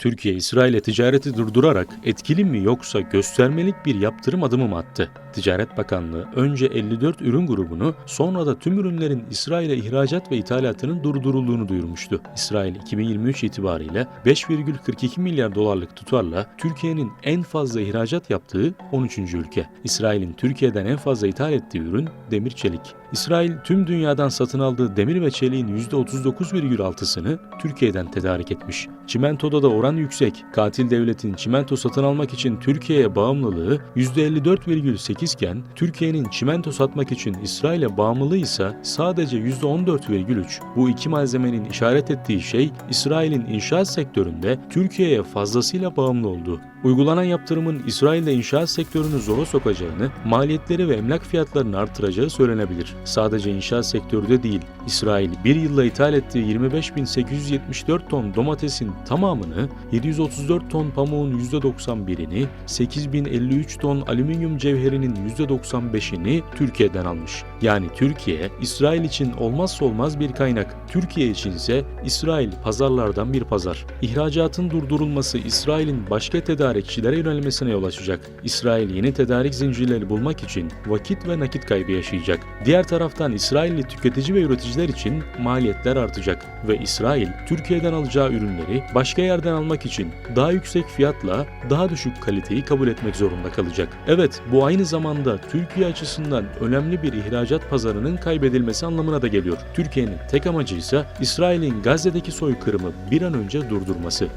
Türkiye, İsrail'e ticareti durdurarak etkili mi yoksa göstermelik bir yaptırım adımı mı attı? Ticaret Bakanlığı önce 54 ürün grubunu sonra da tüm ürünlerin İsrail'e ihracat ve ithalatının durdurulduğunu duyurmuştu. İsrail 2023 itibariyle 5,42 milyar dolarlık tutarla Türkiye'nin en fazla ihracat yaptığı 13. ülke. İsrail'in Türkiye'den en fazla ithal ettiği ürün demir çelik. İsrail tüm dünyadan satın aldığı demir ve çeliğin %39,6'sını Türkiye'den tedarik etmiş. Çimentoda da oran yüksek. Katil devletin çimento satın almak için Türkiye'ye bağımlılığı %54,8 iken Türkiye'nin çimento satmak için İsrail'e bağımlılığı ise sadece %14,3. Bu iki malzemenin işaret ettiği şey İsrail'in inşaat sektöründe Türkiye'ye fazlasıyla bağımlı olduğu. Uygulanan yaptırımın İsrail'de inşaat sektörünü zora sokacağını, maliyetleri ve emlak fiyatlarını artıracağı söylenebilir. Sadece inşaat sektörü de değil, İsrail bir yılda ithal ettiği 25.874 ton domatesin tamamını, 734 ton pamuğun %91'ini, 8.053 ton alüminyum cevherinin %95'ini Türkiye'den almış. Yani Türkiye, İsrail için olmazsa olmaz bir kaynak. Türkiye içinse İsrail pazarlardan bir pazar. İhracatın durdurulması İsrail'in başka tedarikçilere yönelmesine yol açacak. İsrail yeni tedarik zincirleri bulmak için vakit ve nakit kaybı yaşayacak. Diğer taraftan İsrailli tüketici ve üreticiler için maliyetler artacak ve İsrail Türkiye'den alacağı ürünleri başka yerden almak için daha yüksek fiyatla daha düşük kaliteyi kabul etmek zorunda kalacak. Evet bu aynı zamanda Türkiye açısından önemli bir ihracat pazarının kaybedilmesi anlamına da geliyor. Türkiye'nin tek amacı ise İsrail'in Gazze'deki soykırımı bir an önce durdurması.